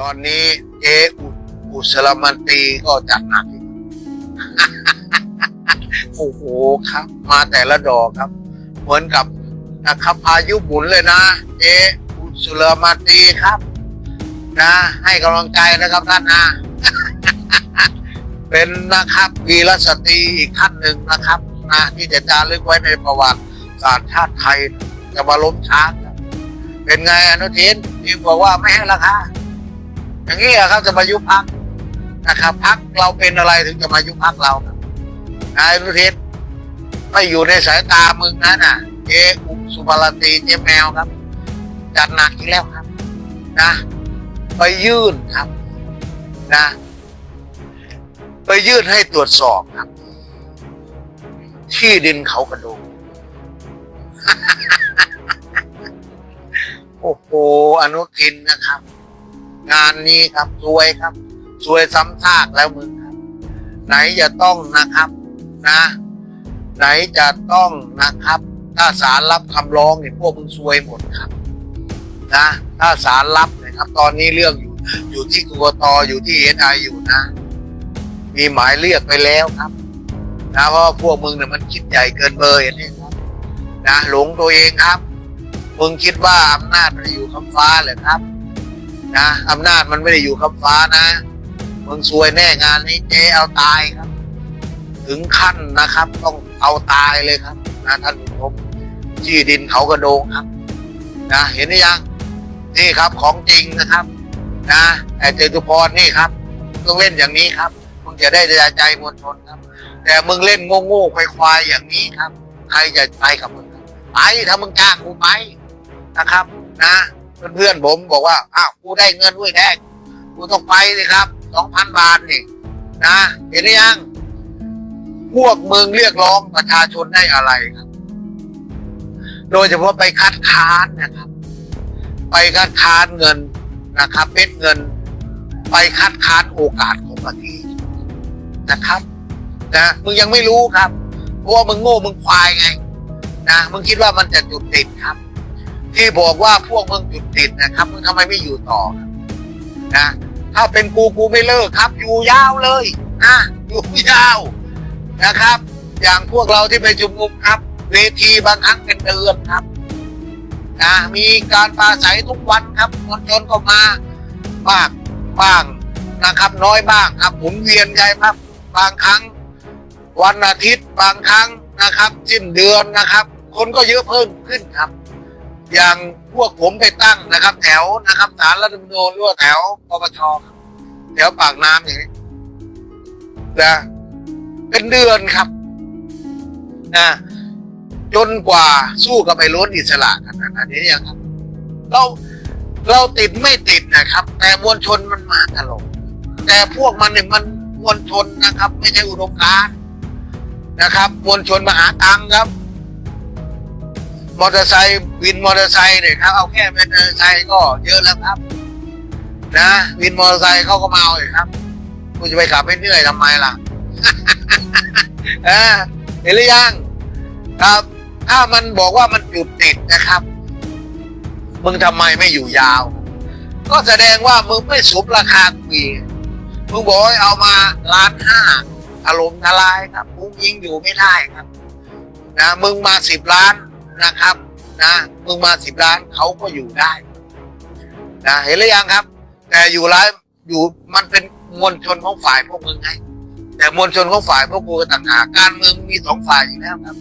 ตอนนี้เจอุอุสลามันตีก็จัดหนักโอ้โหครับ มาแต่ละดอกครับ เหมือนกับนะครับพายุหมุนเลยนะเจอุสลามันตีครับ นะ ให้กำลังใจนะครับท่านนะเป็นนะครับวีรสตรีอีกท่านหนึ่งนะครับนะที่จะจารึกไว้ในประวัติศาสตร์ชาติไทยจะมาล้มช้างเป็นไงอนุทินที่บอกว่าไม่ให้ราคา อย่างนี้ครับจะมายุบพักนะครับพักเราเป็นอะไรถึงจะมายุบพักเรานายอนุทินไม่อยู่ในสายตามึงนะน่ะเจอุสุภาลตีเจ๊แมวครับ จัดหนักอีกแล้วครับ นะ ไปยื่นครับ นะ ไปยื่นให้ตรวจสอบครับ ที่ดินเขากระโดงโอ้โหอนุทินนะครับ งานนี้ครับซวยครับซวยซ้ำซากแล้วมึงครับ ไหนจะต้องนะครับนะ ไหนจะต้องนะครับ ถ้าศาลรับคำร้องเนี่ยพวกมึงซวยหมดครับ นะ ถ้าศาลรับนะครับ ตอนนี้เรื่องอยู่อยู่ที่กรกตอยู่ที่เอ็นไออยู่นะ มีหมายเรียกไปแล้วครับนะเพราะพวกมึงเนี่ยมันคิดใหญ่เกินเบอร์อย่างนี้ครับนะหลงตัวเองครับ มึงคิดว่าอำนาจมันอยู่คำฟ้าเหรอครับ นะอำนาจมันไม่ได้อยู่คำฟ้านะมึงซวยแน่งานนี้เจ๊เอาตายครับ ถึงขั้นนะครับ ต้องเอาตายเลยครับ นะท่านผู้ชมที่ดินเขากระโดงครับ นะเห็นหรือยังนี่ครับของจริงนะครับ นะแต่เจตุพรนี่ครับต้องเล่นอย่างนี้ครับมึงจะได้ใจใจมวลชนครับ แต่มึงเล่นโง่ๆควายๆอย่างนี้ครับ ใครจะไปกับมึงไปถ้ามึงจ้างกูไปนะครับ นะ เพื่อนๆผมบอกว่าอ้าวกูได้เงินด้วยแน่กูต้องไปสิครับสองพันบาทนี่นะเห็นหรือยัง พวกมึงเรียกร้องประชาชนได้อะไรครับ โดยเฉพาะไปคัดค้านนะครับ ไปคัดค้านเงินนะครับเม็ดเงิน ไปคัดค้านโอกาสของประเทศนะครับนะมึงยังไม่รู้ครับเพราะว่ามึงโง่มึงควายไงนะมึงคิดว่ามันจะจุดติดครับ ที่บอกว่าพวกมึงจุดติดนะครับมึงทำไมไม่อยู่ต่อนะถ้าเป็นกูกูไม่เลิกครับ อยู่ยาวเลยนะอยู่ยาวนะครับ อย่างพวกเราที่ไปชุมนุมครับ เวทีบางครั้งเป็นเดือนครับนะมีการปราศัยทุกวันครับมวลชนก็มามากบ้างนะครับ น้อยบ้างครับหมุนเวียนใจครับ บางครั้ง วันอาทิตย์บางครั้งนะครับ สิ้นเดือนนะครับ คนก็เยอะเพิ่มขึ้นครับ อย่างพวกผมไปตั้งนะครับ แถวนะครับศาลรัฐธรรมนูญหรือว่าแถวปปชแถวปากน้ำอย่างนี้นะเป็นเดือนครับนะจนกว่าสู้กับไอ้ล้นอิสระกันนะอันนี้ยังครับ เราเราติดไม่ติดนะครับ แต่มวลชนมันมาตลอดแต่พวกมันเนี่ยมันมวลชนนะครับ ไม่ใช่อุดมการณ์นะครับมวลชนมาหาตังค์ครับ มอเตอร์ไซค์วินมอเตอร์ไซค์เนี่ยครับเอาแค่มอเตอร์ไซค์ก็เยอะแล้วครับ นะวินมอเตอร์ไซค์เขาก็มาเอาเลยครับกูจะไปขับให้เหนื่อยทำไมล่ะเออเห็นหรือยังครับ ถ้ามันบอกว่ามันจุดติดนะครับมึงทำไมไม่อยู่ยาว ก็แสดงว่ามึงไม่สมราคาคุยมึงบอกเอามาล้านห้าอารมณ์ทลายครับมึงยิงอยู่ไม่ได้ครับนะมึงมาสิบล้าน นะครับ นะมึงมาสิบล้านเขาก็อยู่ได้นะเห็นหรือยังครับ แต่อยู่ร้ายอยู่มันเป็นมวลชนของฝ่ายพวกมึงไงแต่มวลชนของฝ่ายพวกกูต่างหากการเมืองมีสองฝ่ายอยู่แล้วครับ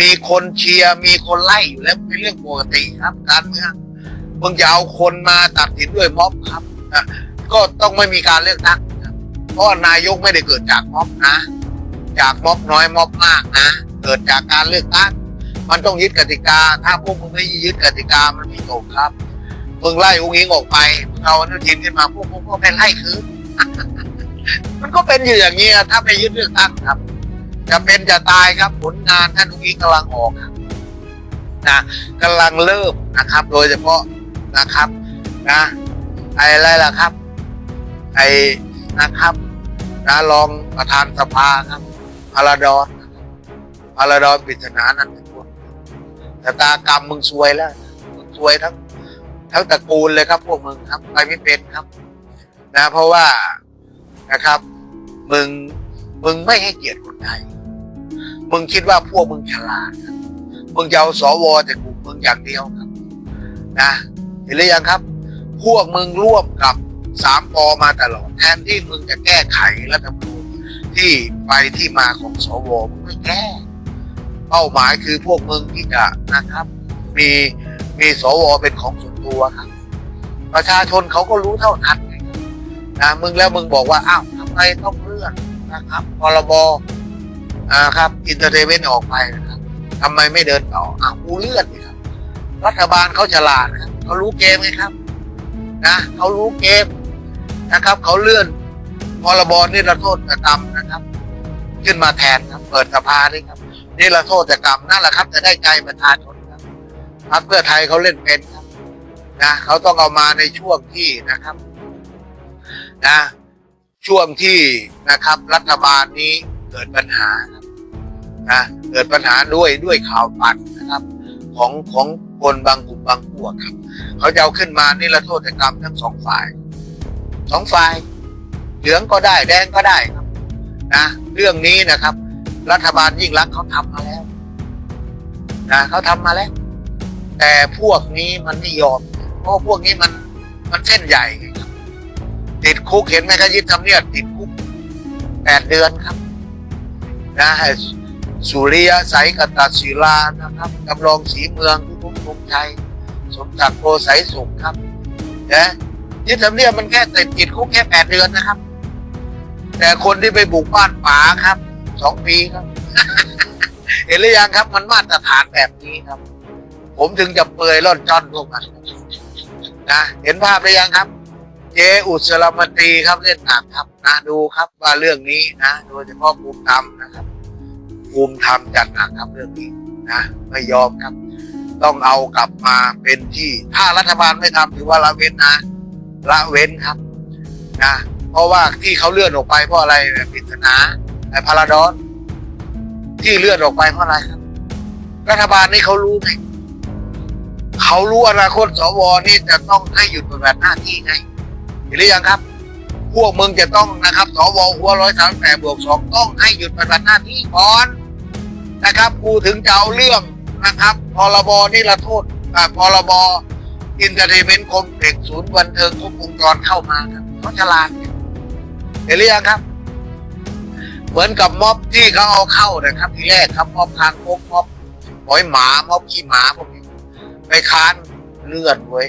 มีคนเชียร์มีคนไล่อยู่แล้วเป็นเรื่องปกติครับ การเมืองมึงจะเอาคนมาตัดสินด้วยม็อบครับอะก็ต้องไม่มีการเลือกตั้งเพราะนายกไม่ได้เกิดจากม็อบนะ จากม็อบน้อยม็อบมากนะ เกิดจากการเลือกตั้ง มันต้องยึดกติกา ถ้าพวกมึงไม่ยึดกติกามันไม่จบครับมึงไล่อุ้งอิงออกไปมึงเอาอนุทินขึ้นมาพวกมึงก็ไปไล่คืนมันก็เป็นอยู่อย่างนี้ถ้าไม่ยึดเลือกตั้งครับ จะเป็นจะตายครับผลงานท่านอุ้งอิงกำลังออกนะกำลังเริ่มนะครับ โดยเฉพาะนะครับนะไอ้อะไรล่ะครับ ไอ้นะครับนะรองประธานสภาครับพาราดอนพาราดอนปริศนานั้น ชะตากรรมมึงซวยแล้วมึงซวยทั้งทั้งตระกูลเลยครับ พวกมึงครับไปไม่เป็นครับ นะ เพราะว่านะครับ มึงมึงไม่ให้เกียรติคนไทยมึงคิดว่าพวกมึงฉลาดมึงจะเอาสวแต่กลุ่มมึงอย่างเดียวครับ นะเห็นหรือยังครับ พวกมึงร่วมกับสามปอมาตลอดแทนที่มึงจะแก้ไขรัฐธรรมนูญที่ไปที่มาของสวมึงไม่แก้ เป้าหมายคือพวกมึงที่จะนะครับ มีมีสวเป็นของส่วนตัวครับ ประชาชนเขาก็รู้เท่าทันนะมึงแล้วมึงบอกว่าอ้าวทำไมต้องเลื่อนนะครับพรบอ่าครับอินเตอร์เทเวนออกไปนะครับทำไมไม่เดินต่ออ้าวกูเลื่อนนะครับรัฐบาลเขาฉลาดครับเขารู้เกมไงครับนะเขารู้เกมนะครับเขาเลื่อนพรบนิรโทษกรรมนะครับ ขึ้นมาแทนครับ เปิดสภาด้วยครับ นิรโทษกรรมนั่นแหละครับ จะได้ใจประชาชนครับพรรคเพื่อไทยเขาเล่นเป็นครับนะเขาต้องเอามาในช่วงที่นะครับ นะ ช่วงที่นะครับ รัฐบาลนี้เกิดปัญหานะเกิดปัญหาด้วยด้วยข่าวปั่นนะครับ ของของคนบางกลุ่มบางพวกครับเขาจะเอาขึ้นมานี่ละโทษกรรมทั้งสองฝ่ายสองฝ่ายเหลืองก็ได้แดงก็ได้ครับนะเรื่องนี้นะครับ รัฐบาลยิ่งรักเขาทำมาแล้วนะเขาทำมาแล้ว แต่พวกนี้มันไม่ยอม เพราะพวกนี้มันมันเส้นใหญ่ครับติดคุกเห็นไหมครับยึดทำเนียบติดคุกแปดเดือนครับนะสุริยะใสกตศิลานะครับจำลองสีเมืองทุกทุกชัยสมศักดิ์โพไสสุขครับนะยึดทำเนียบมันแค่ติดติดคุกแค่แปดเดือนนะครับ แต่คนที่ไปบุกบ้านป๋าครับ สองปีครับ เห็นหรือยังครับ มันมาตรฐานแบบนี้ครับ ผมถึงจะเปยร่อนจ้อนพวกมันนะเห็นภาพหรือยังครับ เจอุสลามตรีครับเล่นหนักครับนะดูครับว่าเรื่องนี้นะโดยเฉพาะภูมิธรรมนะครับภูมิธรรมจัดหนักครับเรื่องนี้นะไม่ยอมครับ ต้องเอากลับมาเป็นที่ ถ้ารัฐบาลไม่ทำถือว่าละเว้นนะละเว้นครับนะเพราะว่าที่เขาเลื่อนออกไปเพราะอะไรปริศนา ไอ้พาราดอนที่เลื่อนออกไปเพราะอะไรครับ รัฐบาลนี่เขารู้ไงเขารู้อนาคตสวนี่จะต้องให้หยุดปฏิบัติหน้าที่ไงเห็นหรือยังครับ พวกมึงจะต้องนะครับสวหัวร้อยสามแปดบวกสองต้องให้หยุดปฏิบัติหน้าที่ก่อนนะครับกูถึงจะเอาเรื่องนะครับพรบนี่ละโทษอ่าพรบอินเตอร์เทนเมนต์คมเด็กศูนย์บันเทิงครบวงจรเข้ามาครับเขาฉลาดเห็นหรือยังครับ เหมือนกับม็อบที่เขาเอาเข้านะครับทีแรกครับม็อบคางคกม็อบหอยหมาม็อบขี้หมาพวกนี้ไปค้านเลือนเว้ย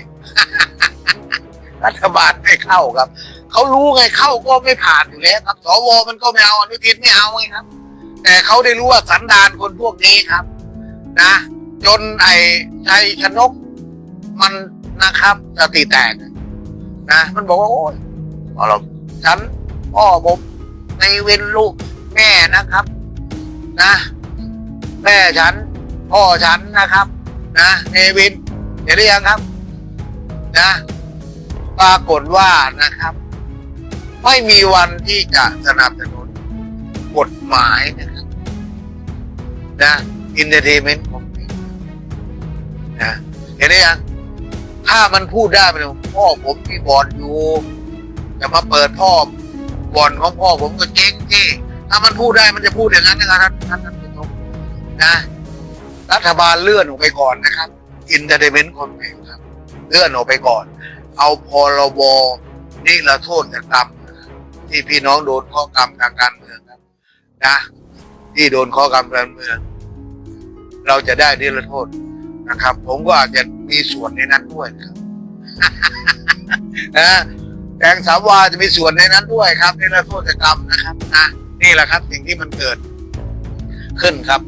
รัฐบาลไม่เข้าครับเขารู้ไงเข้าก็ไม่ผ่านอยู่แล้วครับสวมันก็ไม่เอาอนุทินไม่เอาไงครับ แต่เขาได้รู้ว่าสันดานคนพวกนี้ครับ นะ จนไอ้ชัยชนกมันนะครับสติแตกนะ มันบอกว่าโอ้ยอเราฉันพ่อผมในเวนลูก แม่นะครับ นะ แม่ฉัน พ่อฉันนะครับ นะเนวินเห็นหรือยังครับ นะปรากฏว่านะครับ ไม่มีวันที่จะสนับสนุนกฎหมายนะครับนะอินเตอร์เทนเมนต์ของนะเห็นไหมยังถ้ามันพูดได้ไปเลยพ่อผมมีบอนอยู่จะมาเปิดพ่อบอนของพ่อผมก็เจ๊งที่ ถ้ามันพูดได้มันจะพูดอย่างนั้นนะครับท่านท่านผู้ชมนะ รัฐบาลเลื่อนออกไปก่อนนะครับอินเตอร์เทนเมนต์คนครับ เลื่อนออกไปก่อน เอาพรบนี่ละโทษกรรมที่พี่น้องโดนข้อกรรมทางการเมืองครับ นะ ที่โดนข้อกรรมการเมือง เราจะได้นิรโทษนะครับ ผมก็อาจจะมีส่วนในนั้นด้วยนะครับนะแดงสามวาจะมีส่วนในนั้นด้วยครับนิรโทษกรรมนะครับนะ นี่แหละครับสิ่งที่มันเกิดขึ้นครับ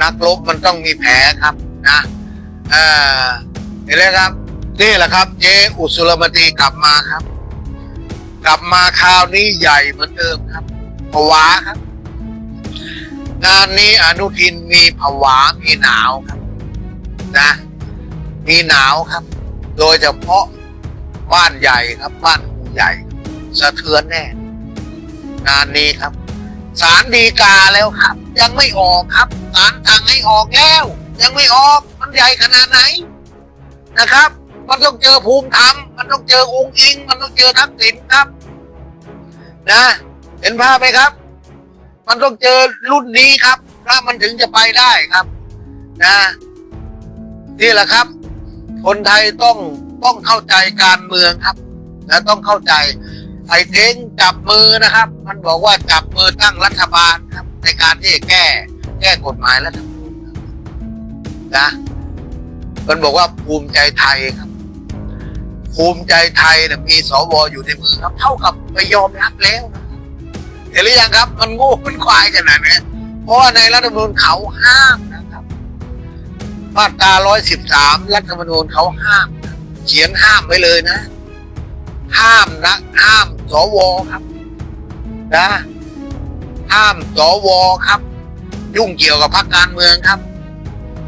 นักรบมันต้องมีแผลครับนะเอ่อเห็นไหมครับ นี่แหละครับเจอุสุลมตีกลับมาครับ กลับมาคราวนี้ใหญ่เหมือนเดิมครับผวาครับ งานนี้อนุทินมีผวามีหนาวครับ นะ มีหนาวครับ โดยเฉพาะบ้านใหญ่ครับ บ้านคูใหญ่ สะเทือนแน่งานนี้ครับ ศาลดีกาแล้วครับ ยังไม่ออกครับศาลสั่งให้ออกแล้ว ยังไม่ออกมันใหญ่ขนาดไหนนะครับ มันต้องเจอภูมิธรรมมันต้องเจอองค์อิง มันต้องเจอทักษิณครับ นะ เห็นภาพไหมครับ มันต้องเจอรุ่นนี้ครับ ถ้ามันถึงจะไปได้ครับ นะนี่แหละครับ คนไทยต้องต้องเข้าใจการเมืองครับนะต้องเข้าใจ ไอ้เท้งจับมือนะครับ มันบอกว่าจับมือตั้งรัฐบาลครับ ในการที่จะแก้ แก้กฎหมายรัฐธรรมนูญนะมันบอกว่าภูมิใจไทยครับ ภูมิใจไทยนะมีสวอยู่ในมือครับ เท่ากับไปยอมรับแล้วนะเห็นหรือยังครับ มันโง่มันควายขนาดนี้เพราะว่าในรัฐธรรมนูญเขาห้ามนะครับมาตรา113 รัฐธรรมนูญเขาห้าม เขียนห้ามไว้เลยนะ ห้ามนะห้ามสวครับนะห้ามสวครับ ยุ่งเกี่ยวกับพรรคการเมืองครับ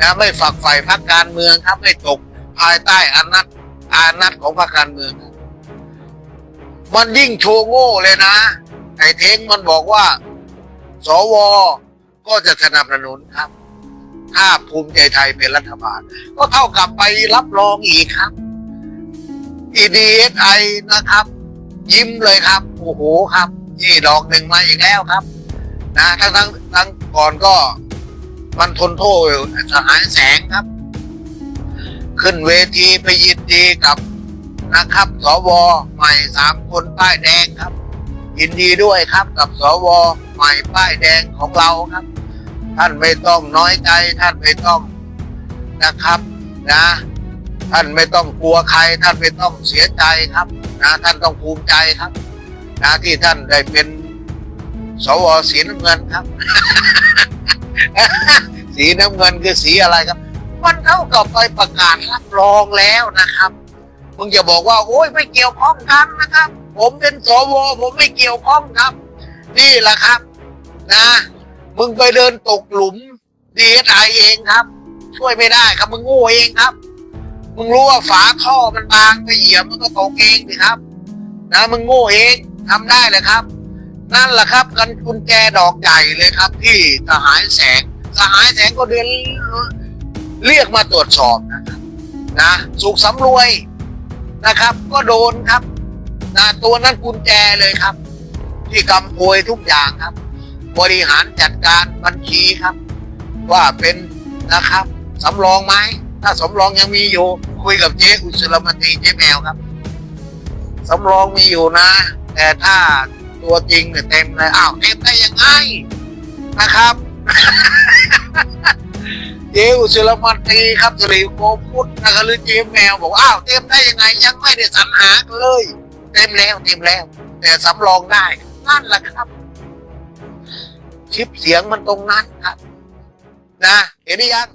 นะไม่ฝักใฝ่พรรคการเมืองครับไม่ตกภายใต้อำนาจอานัตของพรรคการเมืองครับมันยิ่งโชว์โง่เลยนะไอ้เท้งมันบอกว่า สวก็จะสนับสนุนครับ ถ้าภูมิใจไทยเป็นรัฐบาล ก็เท่ากับไปรับรองอีกครับ EDSI นะครับ ยิ้มเลยครับ โอ้โหครับ นี่ดอกหนึ่งมาอีกแล้วครับ นะทั้งทั้งทั้งก่อนก็มันทนโทษสหายแสงครับ ขึ้นเวทีไปยินดีกับนะครับสวใหม่สามคนป้ายแดงครับ ยินดีด้วยครับกับสวใหม่ป้ายแดงของเราครับ ท่านไม่ต้องน้อยใจท่านไม่ต้องนะครับนะ ท่านไม่ต้องกลัวใคร ท่านไม่ต้องเสียใจครับนะท่านต้องภูมิใจครับนะที่ท่านได้เป็นสวสีน้ำเงินครับ สีน้ำเงินคือสีอะไรครับ มันเท่ากับไปประกาศรับรองแล้วนะครับมึงอย่าบอกว่า โอ้ยไม่เกี่ยวข้องกันนะครับ ผมเป็นสวผมไม่เกี่ยวข้องครับ นี่แหละครับ นะมึงไปเดินตกหลุมดีเอสไอเองครับ ช่วยไม่ได้ครับมึงโง่เองครับ มึงรู้ว่าฝาท่อมันบางไปเหยียบมันก็ตกเองสิครับ นะมึงโง่เองทำได้เลยครับ นั่นแหละครับ กันกุญแจดอกใหญ่เลยครับ ที่สหายแสงสหายแสงก็เดินเรียกมาตรวจสอบนะครับนะสุขสำรวยนะครับ ก็โดนครับนะตัวนั้นกุญแจเลยครับ ที่กำโพยทุกอย่างครับ บริหารจัดการบัญชีครับ ว่าเป็นนะครับสำรองไหม ถ้าสำรองยังมีอยู่ คุยกับเจ๊อุศรมนตรีเจ๊แมวครับสำรองมีอยู่นะ แต่ถ้าตัวจริงเนี่ยเต็มเลยอ้าวเต็มได้ยังไงนะครับ เจ๊อุศรมนตรีครับสิริโกพุทธนะครับหรือเจ๊แมวบอกอ้าวเต็มได้ยังไง ยังไม่ได้สรรหาเลย เต็มแล้วเต็มแล้ว แต่สำรองได้นั่นแหละครับชิปเสียงมันตรงนั้นครับ นะ เห็นหรือยัง